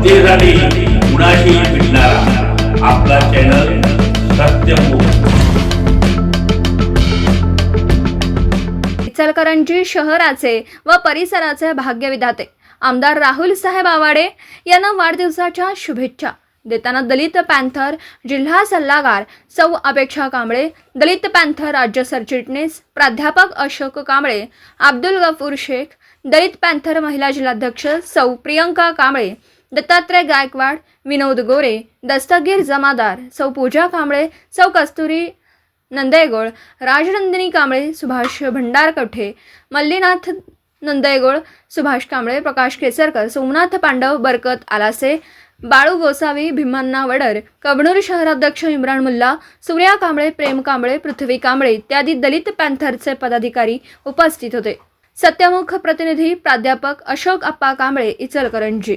जनतेसाठी कुणाशी भेटणारा आपला चॅनल सत्यमुख इचलकरंजी शहराचे व परिसराचे भाग्यविधाते आमदार राहुल साहेब आवाडे यांना वाढदिवसाच्या शुभेच्छा. देताना दलित पॅन्थर जिल्हा सल्लागार सौ अपेक्षा कांबळे दलित पॅन्थर राज्य सरचिटणीस प्राध्यापक अशोक कांबळे अब्दुल गफूर शेख दलित पॅन्थर महिला जिल्हाध्यक्ष सौ प्रियंका कांबळे दत्तात्रय गायकवाड विनोद गोरे दस्तगीर जमादार सौ पूजा कांबळे सौ कस्तुरी नंदयगोळ राजनंदिनी कांबळे सुभाष भंडारकठे मल्लीनाथ नंदयगोळ सुभाष कांबळे प्रकाश केसरकर सोमनाथ पांडव बरकत आलासे बाळू गोसावी भीमन्ना वडर कबनूर शहराध्यक्ष इम्रान मुल्ला सूर्या कांबळे प्रेम कांबळे पृथ्वी कांबळे इत्यादी दलित पॅन्थरचे पदाधिकारी उपस्थित होते. सत्यमुख प्रतिनिधी प्राध्यापक अशोक अप्पा कांबळे इचलकरंजी.